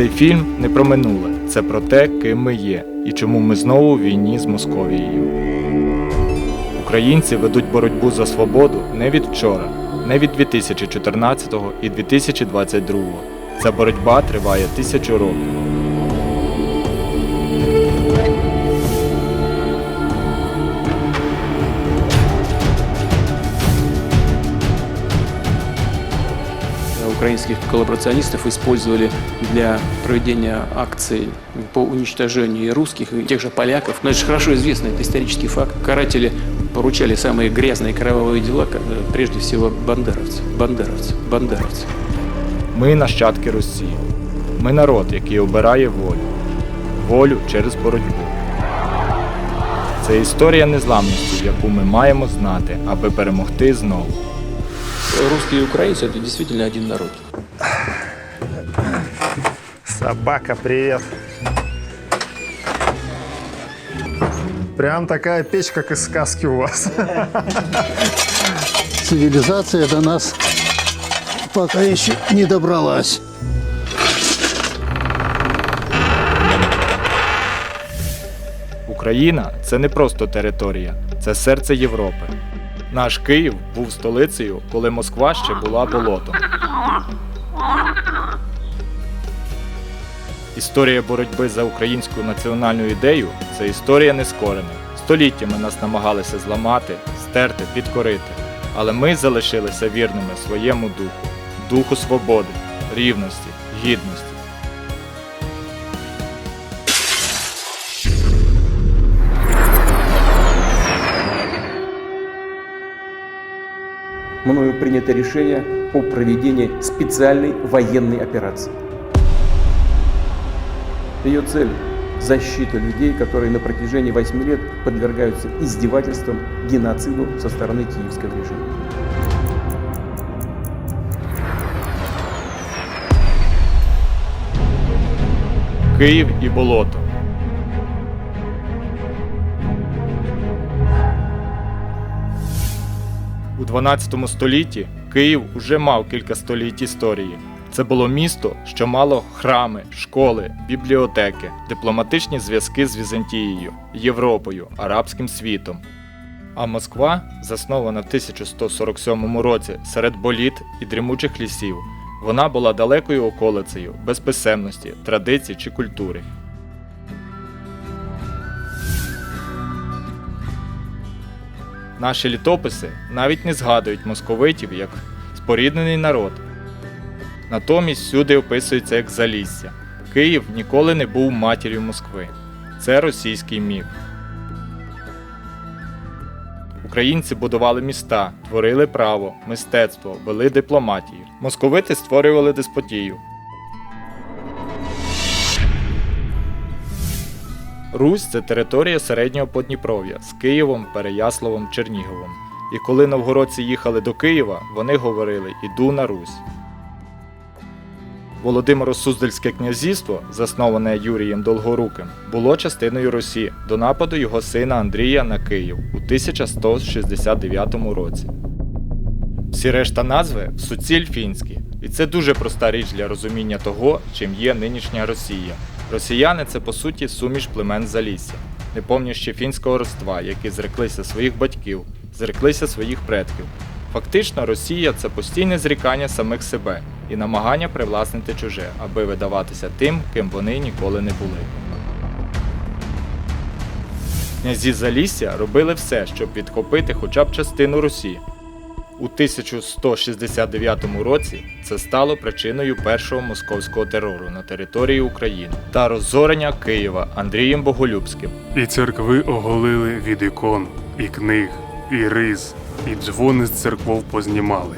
Цей фільм не про минуле, це про те, ким ми є і чому ми знову в війні з Московією. Українці ведуть боротьбу за свободу не від вчора, не від 2014 і 2022. Ця боротьба триває тисячу років. украинских коллаборационистов использовали для проведения акций по уничтожению и русских, и тех же поляков. Но это же хорошо известно, это исторический факт. Каратели поручали самые грязные кровавые дела, к- э, прежде всего бандеровцы, бандеровцы, бандеровцы. Ми нащадки Росії. Ми народ, який обирає волю. Волю через боротьбу. Це історія незламності, яку ми маємо знати, аби перемогти знову. Русские и украинцы – это действительно один народ. Собака, привет. Прям такая печь, как из сказки у вас. цивилизация до нас пока еще не добралась. Україна це не просто територія, це серце Європи. Наш Київ був столицею, коли Москва ще була болотом. Історія боротьби за українську національну ідею це історія нескорена. Століттями нас намагалися зламати, стерти, підкорити. Але ми залишилися вірними своєму духу, духу свободи, рівності, гідності. Мною принято решение о проведении специальной военной операции. Ее цель – защита людей, которые на протяжении 8 лет подвергаются издевательствам, геноциду со стороны киевского режима. Київ і болото. У 12 столітті Київ уже мав кілька століть історії. Це було місто, що мало храми, школи, бібліотеки, дипломатичні зв'язки з Візантією, Європою, арабським світом. А Москва, заснована в 1147 році серед боліт і дрімучих лісів, вона була далекою околицею без писемності, традицій чи культури. Наші літописи навіть не згадують московитів як споріднений народ. Натомість всюди описується як залісся. Київ ніколи не був матір'ю Москви. Це російський міф. Українці будували міста, творили право, мистецтво, вели дипломатію. Московити створювали деспотію. Русь це територія середнього Подніпров'я з Києвом, Переяславом, Черніговом. І коли новгородці їхали до Києва, вони говорили Іду на Русь. Володимиро-Суздальське князівство, засноване Юрієм Долгоруким, було частиною Русі до нападу його сина Андрія на Київ у 1169 році. Всі решта назви суціль фінські, і це дуже проста річ для розуміння того, чим є нинішня Росія. Росіяни це по суті суміш племен Залісся, не помнящі фінського родства, які зреклися своїх батьків, зреклися своїх предків. Фактично, Росія це постійне зрікання самих себе і намагання привласнити чуже, аби видаватися тим, ким вони ніколи не були. Князі Залісся робили все, щоб відхопити хоча б частину Русі. У 1169 році це стало причиною першого московського терору на території України та розорення Києва Андрієм Боголюбським. І церкви оголили від ікон, і книг, і риз, і дзвони з церков познімали.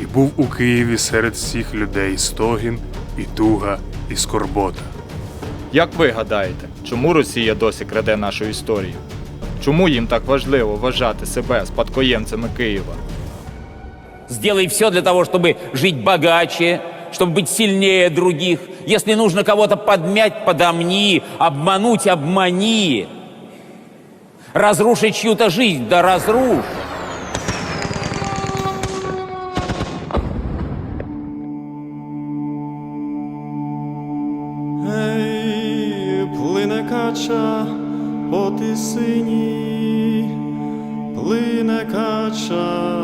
І був у Києві серед всіх людей стогін, і туга, і скорбота. Як ви гадаєте, чому Росія досі краде нашу історію? Чому їм так важливо вважати себе спадкоємцями Києва? Сделай все для того, чтобы жить богаче, чтобы быть сильнее других. Если нужно кого-то подмять, подомни, обмануть, обмани. Разрушить чью-то жизнь, да разрушь. кача по тисині, плине кача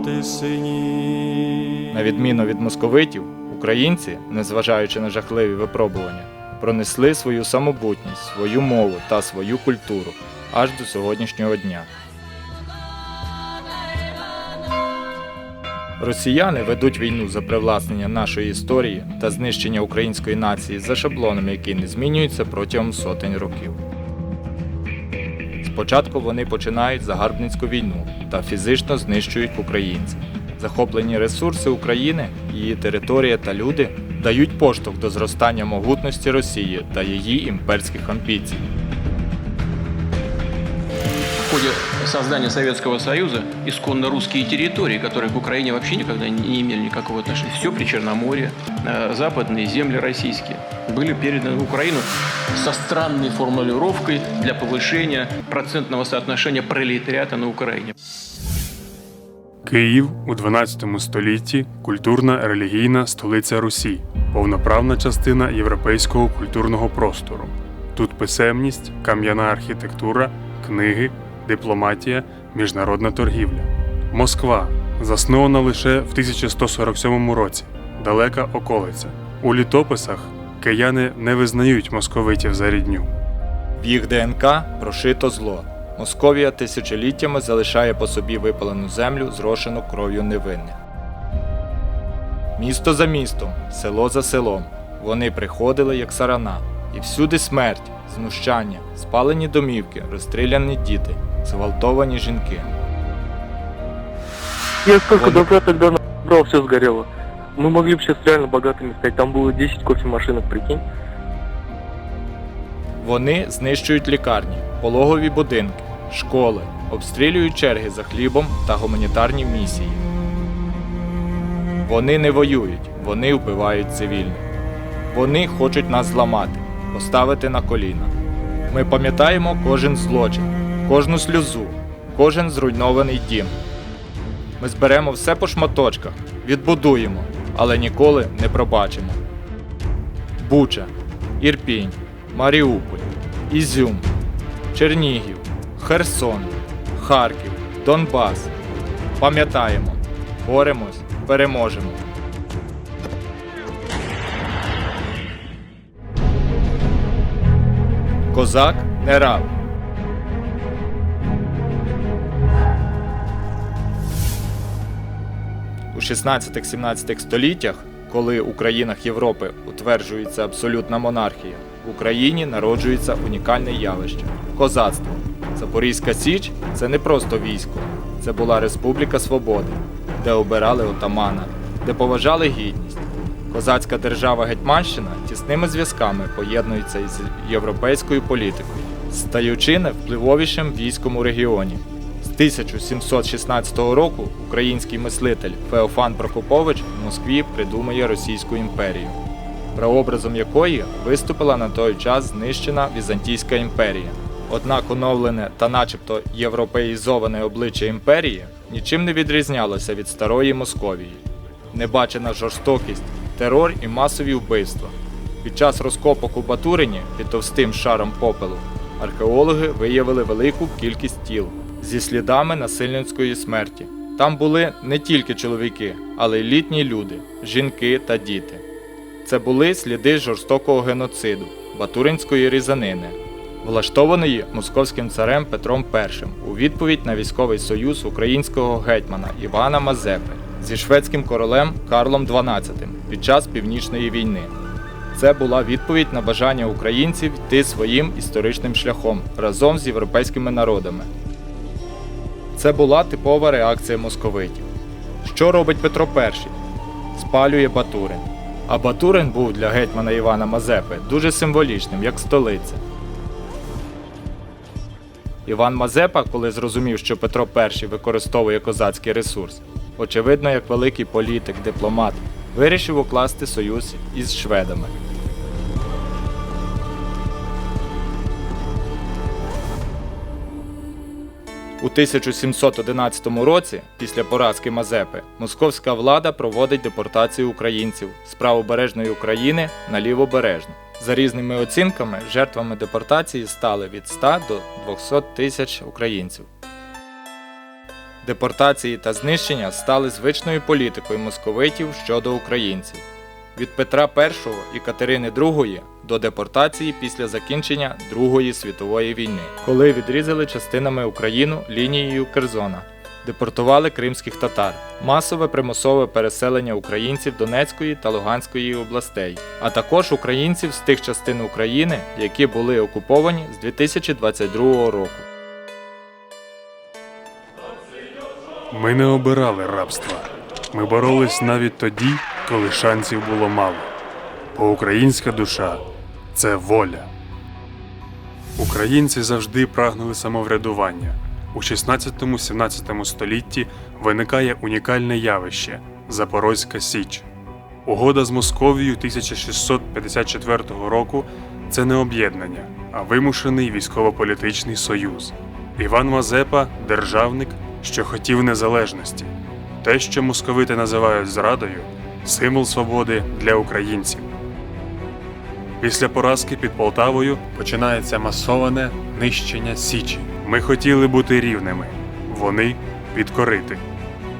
по тисині. На відміну від московитів, українці, незважаючи на жахливі випробування, пронесли свою самобутність, свою мову та свою культуру аж до сьогоднішнього дня. Росіяни ведуть війну за привласнення нашої історії та знищення української нації за шаблоном, який не змінюється протягом сотень років. Спочатку вони починають загарбницьку війну та фізично знищують українців. Захоплені ресурси України, її територія та люди дають поштовх до зростання могутності Росії та її імперських амбіцій В ходе создания Советского Союза исконно русские территории, которые к Украине вообще никогда не имели никакого отношения, все при Черноморье, э, западные земли российские, были переданы в Украину со странной формулировкой для повышения процентного соотношения пролетариата на Украине. Київ у 12 столітті культурна релігійна столиця Русі, повноправна частина європейського культурного простору. Тут писемність, кам'яна архітектура, книги, дипломатія, міжнародна торгівля. Москва заснована лише в 1147 році, далека околиця. У літописах кияни не визнають московитів за рідню. В їх ДНК прошито зло. Московія тисячоліттями залишає по собі випалену землю, зрошену кров'ю невинних. Місто за містом, село за селом. Вони приходили як сарана, і всюди смерть, знущання, спалені домівки, розстріляні діти, зґвалтовані жінки. Я сколько Вот. добра тогда набрал, все сгорело. Мы могли бы сейчас реально богатыми стать. Там было 10 кофемашинок, прикинь. Вони знищують лікарні, пологові будинки, школи, обстрілюють черги за хлібом та гуманітарні місії. Вони не воюють, вони вбивають цивільних. Вони хочуть нас зламати, поставити на коліна. Ми пам'ятаємо кожен злочин, кожну сльозу, кожен зруйнований дім. Ми зберемо все по шматочках, відбудуємо, але ніколи не пробачимо. Буча, Ірпінь, Маріуполь, Ізюм, Чернігів, Херсон, Харків, Донбас. Пам'ятаємо, боремось, переможемо. Козак не раб. У 16-17 століттях, коли у країнах Європи утверджується абсолютна монархія, в Україні народжується унікальне явище козацтво. Запорізька Січ це не просто військо, це була республіка свободи, де обирали отамана, де поважали гідність. Козацька держава Гетьманщина тісними зв'язками поєднується із європейською політикою, стаючи найвпливовішим військом у регіоні. З 1716 року український мислитель Феофан Прокопович в Москві придумує Російську імперію, прообразом якої виступила на той час знищена Візантійська імперія. Однак оновлене та начебто європеїзоване обличчя імперії нічим не відрізнялося від старої Московії. Небачена жорстокість, терор і масові вбивства. Під час розкопок у Батурині під товстим шаром попелу археологи виявили велику кількість тіл зі слідами насильницької смерті. Там були не тільки чоловіки, але й літні люди, жінки та діти. Це були сліди жорстокого геноциду, батуринської різанини, влаштованої московським царем Петром І у відповідь на військовий союз українського гетьмана Івана Мазепи зі шведським королем Карлом XII під час Північної війни. Це була відповідь на бажання українців йти своїм історичним шляхом разом з європейськими народами. Це була типова реакція московитів. Що робить Петро І? Спалює Батурин. А Батурин був для гетьмана Івана Мазепи дуже символічним, як столиця. Іван Мазепа, коли зрозумів, що Петро І використовує козацький ресурс, очевидно, як великий політик, дипломат, вирішив укласти союз із шведами. У 1711 році, після поразки Мазепи, московська влада проводить депортацію українців з правобережної України на лівобережну. За різними оцінками, жертвами депортації стали від 100 до 200 тисяч українців. Депортації та знищення стали звичною політикою московитів щодо українців. Від Петра І і Катерини II до депортації після закінчення Другої світової війни, коли відрізали частинами Україну лінією Керзона, депортували кримських татар, масове примусове переселення українців Донецької та Луганської областей, а також українців з тих частин України, які були окуповані з 2022 року. Ми не обирали рабства. Ми боролись навіть тоді, коли шансів було мало. Бо українська душа це воля. Українці завжди прагнули самоврядування. У 16-17 столітті виникає унікальне явище Запорозька Січ. Угода з Московією 1654 року це не об'єднання, а вимушений військово-політичний союз. Іван Мазепа державник, що хотів незалежності. Те, що московити називають зрадою, символ свободи для українців. Після поразки під Полтавою починається масоване нищення Січі. Ми хотіли бути рівними, вони підкорити.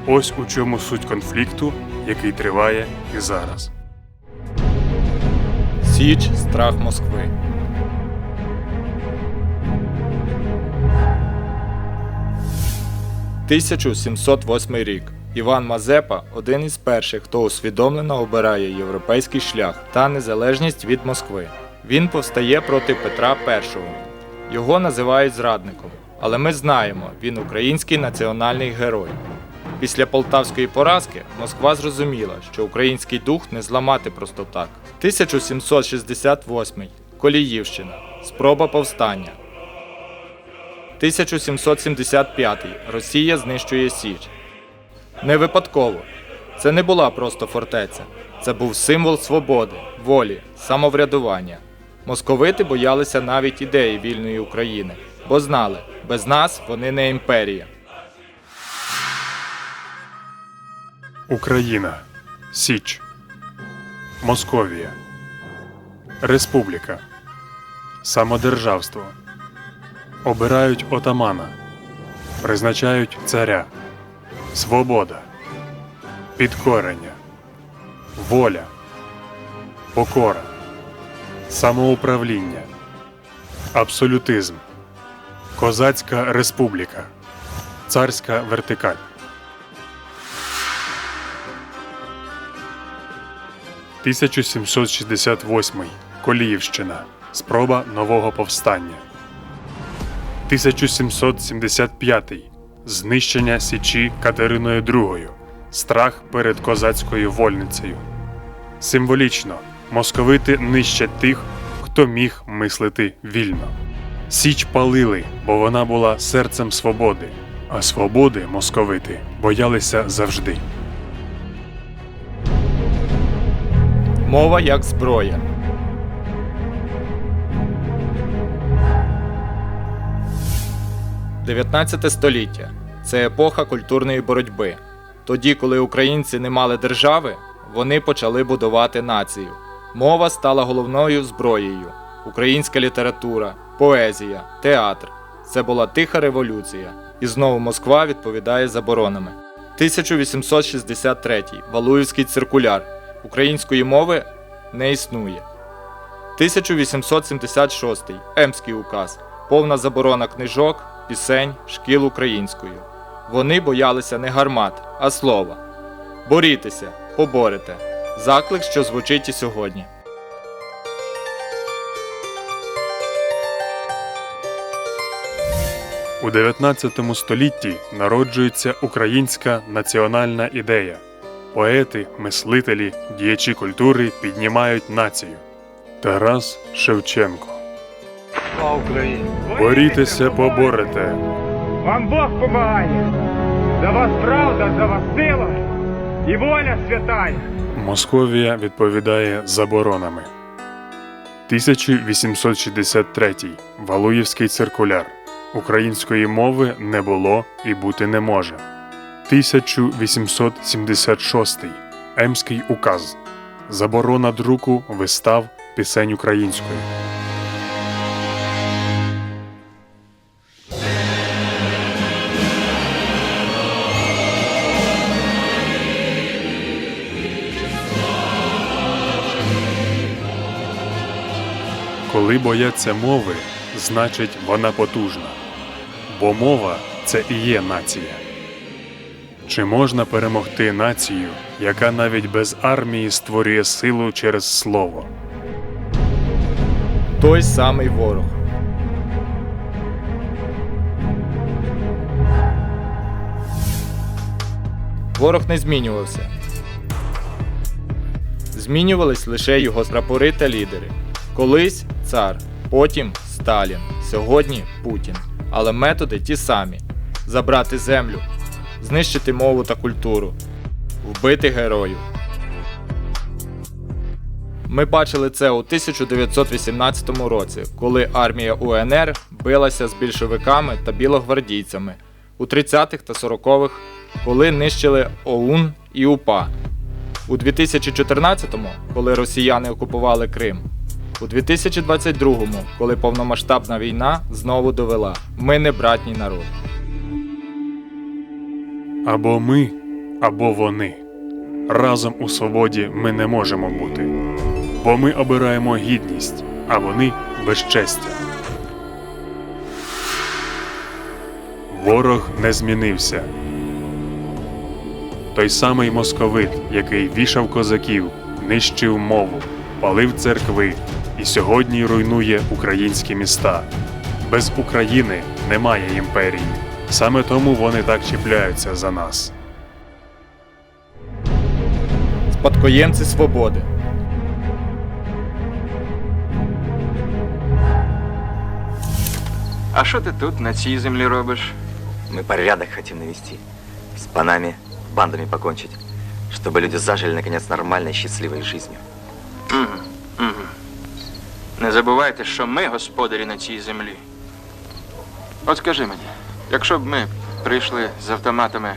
Ось у чому суть конфлікту, який триває і зараз. Січ страх Москви. – 1708 рік. Іван Мазепа один із перших, хто усвідомлено обирає європейський шлях та незалежність від Москви. Він повстає проти Петра І. Його називають зрадником, але ми знаємо, він український національний герой. Після полтавської поразки Москва зрозуміла, що український дух не зламати просто так. 1768 Коліївщина. Спроба повстання. 1775 Росія знищує Січ. Не випадково. Це не була просто фортеця. Це був символ свободи, волі, самоврядування. Московити боялися навіть ідеї вільної України, бо знали, без нас вони не імперія. Україна, Січ, Московія, Республіка, Самодержавство. Обирають отамана, призначають царя, свобода, підкорення, воля, покора, самоуправління, абсолютизм, козацька республіка, царська вертикаль. – 1768 Коліївщина. Спроба нового повстання. 1775 Знищення Січі Катериною II. Страх перед козацькою вольницею. Символічно московити нищать тих, хто міг мислити вільно. Січ палили, бо вона була серцем свободи, а свободи московити боялися завжди. Мова як зброя. Дев'ятнадцяте століття це епоха культурної боротьби. Тоді, коли українці не мали держави, вони почали будувати націю. Мова стала головною зброєю. Українська література, поезія, театр це була тиха революція. І знову Москва відповідає заборонами. 1863 Валуївський циркуляр. Української мови не існує. 1876 Емський указ. Повна заборона книжок, пісень, шкіл українською. Вони боялися не гармат, а слова. Борітеся, поборете. Заклик, що звучить і сьогодні. У 19 столітті народжується українська національна ідея. Поети, мислителі, діячі культури піднімають націю. Тарас Шевченко. Борітеся, поборете. Вам Бог помагає. За вас правда, за вас сила і воля святая. Московія відповідає заборонами. 1863 Валуївський циркуляр. Української мови не було і бути не може. 1876 Емський указ. Заборона друку вистав, пісень українською. Коли бояться мови, значить вона потужна. Бо мова це і є нація. Чи можна перемогти націю, яка навіть без армії створює силу через слово? Той самий ворог. Ворог не змінювався. Змінювались лише його прапори та лідери. Колись цар, потім Сталін, сьогодні Путін. Але методи ті самі: забрати землю, знищити мову та культуру, вбити героїв. Ми бачили це у 1918 році, коли армія УНР билася з більшовиками та білогвардійцями. У 30-х та 40-х, коли нищили ОУН і УПА. У 2014-му, коли росіяни окупували Крим. У 2022-му, коли повномасштабна війна знову довела: ми не братній народ. Або ми, або вони. Разом у свободі ми не можемо бути. Бо ми обираємо гідність, а вони безчестя. Ворог не змінився. Той самий московит, який вішав козаків, нищив мову, палив церкви і сьогодні руйнує українські міста. Без України немає імперії. Саме тому вони так чіпляються за нас. Спадкоємці свободи. А що ти тут на цій землі робиш? Мы порядок хотим навести. С панами, бандами покончить. Чтобы люди зажили, наконец, нормальной, счастливой жизнью. Не забувайте, що ми господарі на цій землі. От скажи мені, якщо б ми прийшли з автоматами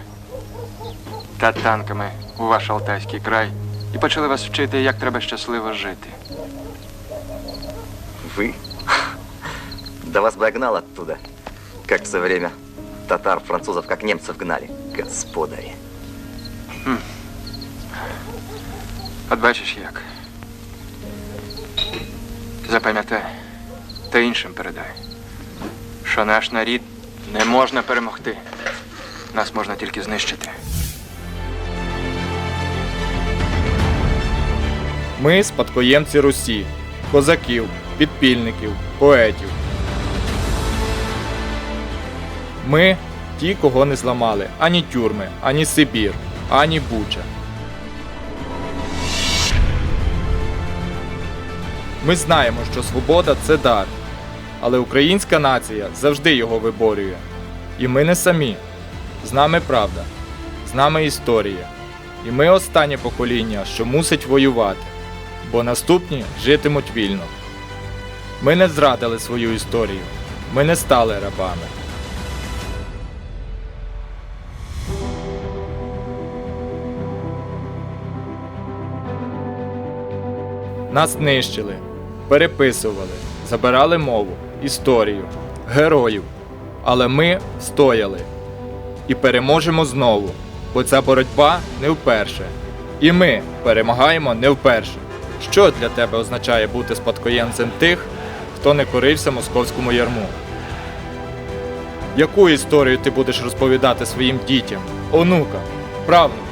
та танками у ваш Алтайський край і почали вас вчити, як треба щасливо жити. Вы? Да вас бы я гнал оттуда. Как в свое время татар, французов, как немцев гнали. Господари. От бачиш як. Запам'ятай та іншим передай, що наш нарід не можна перемогти. Нас можна тільки знищити. Ми спадкоємці Русі, козаків, підпільників, поетів. Ми ті, кого не зламали ані тюрми, ані Сибір, ані Буча. Ми знаємо, що свобода це дар, але українська нація завжди його виборює. І ми не самі. З нами правда, з нами історія. І ми останнє покоління, що мусить воювати, бо наступні житимуть вільно. Ми не зрадили свою історію, ми не стали рабами. Нас нищили, переписували, забирали мову, історію, героїв. Але ми встояли і переможемо знову, бо ця боротьба не вперше. І ми перемагаємо не вперше. Що для тебе означає бути спадкоємцем тих, хто не корився московському ярму? Яку історію ти будеш розповідати своїм дітям, онукам, правнукам?